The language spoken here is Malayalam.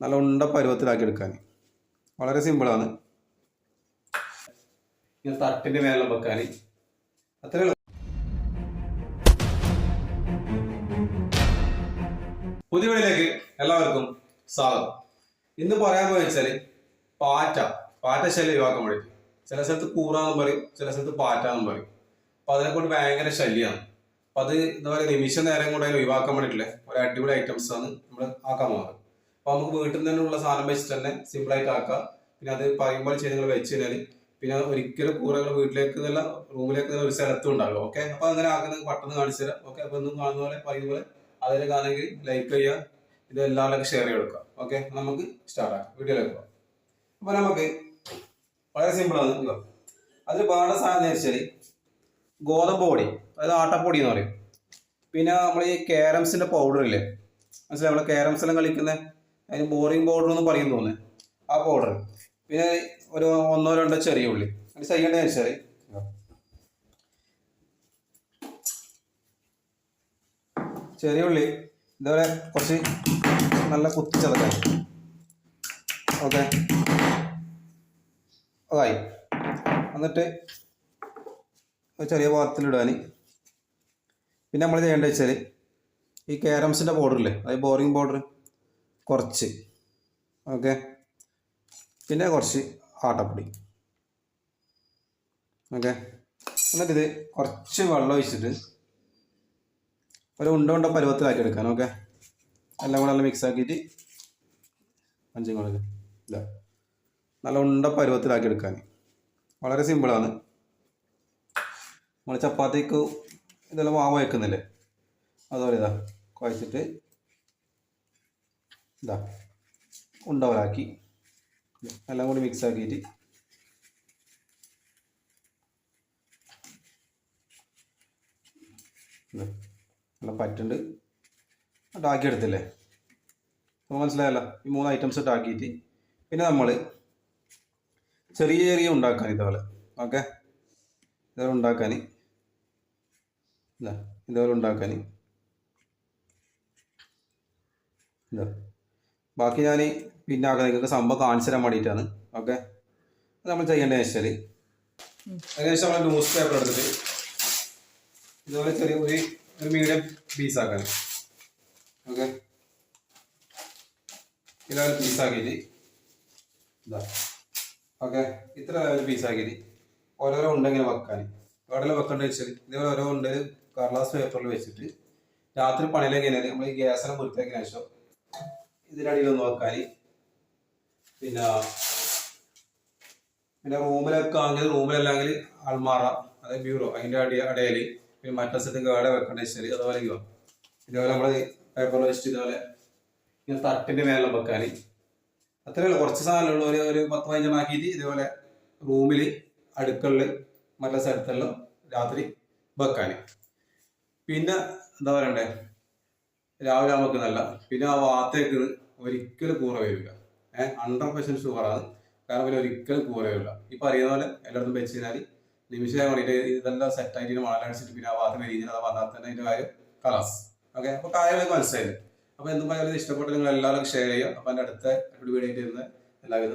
നല്ല ഉണ്ട പരുവത്തിലാക്കി എടുക്കാൻ. വളരെ സിമ്പിളാണ് ഇങ്ങനെ തട്ടിന്റെ മേലെ വെക്കാൻ. അത്രേ പുതിയ വീടിലേക്ക് എല്ലാവർക്കും സ്വാഗതം. ഇന്ന് പറയാൻ പോയി പാറ്റ. പാറ്റ ശല്യം ഒഴിവാക്കാൻ വേണ്ടി ചില സ്ഥലത്ത് കൂറാന്നും പറയും ചില സ്ഥലത്ത് പാറ്റാന്നും പറയും. അപ്പൊ അതിനെ കൊണ്ട് ഭയങ്കര ശല്യമാണ് അപ്പൊ അത് എന്താ പറയുക നിമിഷ നേരം കൂടെ ഒഴിവാക്കാൻ വേണ്ടിയിട്ടുള്ള ഒരു അടിപൊളി ഐറ്റംസ് ആണ് നമ്മൾ ആക്കാൻ പോകുന്നത് അപ്പൊ നമുക്ക് വീട്ടിൽ നിന്ന് തന്നെയുള്ള സാധനം വെച്ചിട്ട് തന്നെ സിമ്പിൾ ആയിട്ട് ആക്കാം. പിന്നെ അത് പറയുമ്പോൾ ചെയ്ത് നിങ്ങൾ വെച്ച് കഴിഞ്ഞാൽ പിന്നെ ഒരിക്കലും കൂറകൾ വീട്ടിലേക്ക് നല്ല റൂമിലേക്ക് ഒരു സ്ഥലത്തും ഉണ്ടാകും ഓക്കെ അപ്പൊ അങ്ങനെ ആക്കുന്നത് പെട്ടെന്ന് കാണിച്ചു തരാം ഓക്കെ അപ്പൊ ഒന്നും കാണുന്ന പോലെ പറയുന്ന പോലെ അതിൽ കാണുമെങ്കിൽ ലൈക്ക് ചെയ്യുക ഇത് എല്ലാവർക്കും ഷെയർ ചെയ്ത് കൊടുക്കാം ഓക്കെ നമുക്ക് സ്റ്റാർട്ട് ആക്കാം വീഡിയോയിലേക്ക് പോകാം. അപ്പൊ നമുക്ക് വളരെ സിമ്പിളാണ് അതിൽ പാട സാധനം എന്ന് വെച്ചാൽ ഗോതമ്പ് പൊടി അതായത് ആട്ടപ്പൊടി എന്ന് പറയും. പിന്നെ നമ്മൾ ഈ കാരംസിന്റെ പൗഡർ ഇല്ലേ? മനസ്സിലായി? നമ്മൾ കാരംസ് എല്ലാം കളിക്കുന്ന അതിന് ബോറിംഗ് ബോർഡർ എന്ന് പറയും തോന്നുന്നത് ആ ബോർഡർ പിന്നെ ഒരു ഒന്നോ രണ്ടോ ചെറിയ ഉള്ളി. അത് ചെയ്യേണ്ടതെന്ന് വെച്ചാൽ ചെറിയ ഉള്ളി. ഇതേപോലെ കുറച്ച് നല്ല കുത്തിച്ചതക്കാൻ ഓക്കെ അതായി. എന്നിട്ട് ചെറിയ പാത്രത്തിലിടാൻ പിന്നെ നമ്മൾ ചെയ്യേണ്ടത് വെച്ചാൽ ഈ കാരംസിന്റെ പൗഡറില്ലേ അതായത് ബോറിംഗ് പൗഡർ കുറച്ച്. ഓക്കെ? പിന്നെ കുറച്ച് ആട്ടപ്പൊടി. ഓക്കെ? എന്നിട്ടിത് ഇത് കുറച്ച് വെള്ളം ഒഴിച്ചിട്ട് ഒരു ഉണ്ട ഉണ്ട പരുവത്തിലാക്കി എടുക്കാൻ ഓക്കെ? എല്ലാം കൂടെ നല്ല മിക്സ് ആക്കിയിട്ട് അഞ്ചും കൂടെ ഇല്ല നല്ല ഉണ്ട പരുവത്തിലാക്കി എടുക്കാൻ വളരെ സിമ്പിളാണ് നമ്മൾ ചപ്പാത്തിക്ക് ഇതെല്ലാം മാവ് വയ്ക്കുന്നില്ലേ? അതുപോലെ ഇതാ. കുഴച്ചിട്ട് ഇതാ ഉണ്ടവരാക്കി എല്ലാം കൂടി മിക്സ് ആക്കിയിട്ട്. നല്ല പറ്റുണ്ട്. ആക്കി നമുക്ക് മനസ്സിലായല്ലോ ഈ മൂന്ന് ഐറ്റംസ് ഇട്ടാക്കിയിട്ട് പിന്നെ നമ്മൾ ചെറിയ ചെറിയ ഉണ്ടാക്കാൻ ഇതുപോലെ ഓക്കെ? ഇതുപോലെ ഉണ്ടാക്കാൻ ഇതുപോലെ ഉണ്ടാക്കാൻ ബാക്കി ഞാൻ പിന്നെ ആക്കാൻ നിങ്ങൾക്ക് സംഭവം കാണിച്ചു തരാൻ വേണ്ടിയിട്ടാണ്. ഓക്കെ? നമ്മൾ ചെയ്യേണ്ടത് വെച്ചാൽ അതിനുശേഷം നമ്മൾ ന്യൂസ് പേപ്പർ എടുത്തിട്ട് ഇതുപോലെ ചെറിയ ഒരു ഒരു മീഡിയം പീസ് ആക്കാൻ ഓക്കെ? ഇതുപോലെ പീസ് ആക്കിയിട്ട്. ഓക്കെ? ഇത്ര ലെവൽ പീസ് ആക്കിയിട്ട് ഓരോരോ ഉണ്ടെങ്കിൽ വെക്കാൻ എവിടെ വെക്കേണ്ടത് വെച്ചാൽ ഇതേപോലെ ഓരോ ഉണ്ട്. കർലാസ് പേപ്പറിൽ വെച്ചിട്ട് രാത്രി പണിയിലേക്ക് കഴിഞ്ഞാൽ നമ്മൾ ഈ ഗ്യാസിനെ വൃത്തിയാക്കിയ ശേഷം ഇതിനടിയിൽ ഒന്ന് വെക്കാൻ പിന്നെ പിന്നെ റൂമിലൊക്കെ ആണെങ്കിൽ റൂമിലല്ലെങ്കിൽ അൽമാറ അതായത് ബ്യൂറോ അതിന്റെ അടി അടയിൽ. പിന്നെ മറ്റേ സ്ഥലത്ത് കേടെ വെക്കേണ്ട ശരി അതുപോലെ ഇതേപോലെ നമ്മൾ പേപ്പർ വെച്ചിട്ട് ഇതുപോലെ ഇങ്ങനെ തട്ടിന്റെ മേലെ വെക്കാൻ അത്രയേ ഉള്ളൂ. കുറച്ച് സാധനമുള്ള ഒരു ഒരു പത്ത് പതിനഞ്ചെണ്ണം ആക്കിയിട്ട് ഇതേപോലെ റൂമിൽ അടുക്കളിൽ മറ്റേ സ്ഥലത്തെല്ലാം രാത്രി വെക്കാൻ പിന്നെ എന്താ പറയണ്ടേ? രാവിലെ നമുക്ക് നല്ല. പിന്നെ ആ വാത്തേക്ക് ഒരിക്കലും കൂറ വരില്ല ഏഹ് ഹൺഡ്രഡ് പെർസെന്റ് ഷുഗറാണ് കാരണം പിന്നെ ഒരിക്കലും കൂറ വരില്ല ഈ അറിയുന്ന പോലെ എല്ലായിടത്തും വെച്ച് കഴിഞ്ഞാൽ നിമിഷം വേണ്ടിയിട്ട് ഇതെല്ലാം സെറ്റായിട്ട് മണലടിച്ചിട്ട് പിന്നെ ആ വാത്ത് കഴിഞ്ഞാൽ അത് വന്നാൽ തന്നെ അതിന്റെ കാര്യം കലാസ് ഓക്കെ അപ്പൊ കാര്യങ്ങളൊക്കെ മനസ്സിലായില്ലേ? അപ്പൊ എന്തും പറയുന്നത് ഇഷ്ടപ്പെട്ട നിങ്ങൾ എല്ലാവരും ഷെയർ ചെയ്യുക. അപ്പൊ എന്റെ അടുത്ത വീഡിയോ ആയിട്ട് വരുന്ന എല്ലാവിധ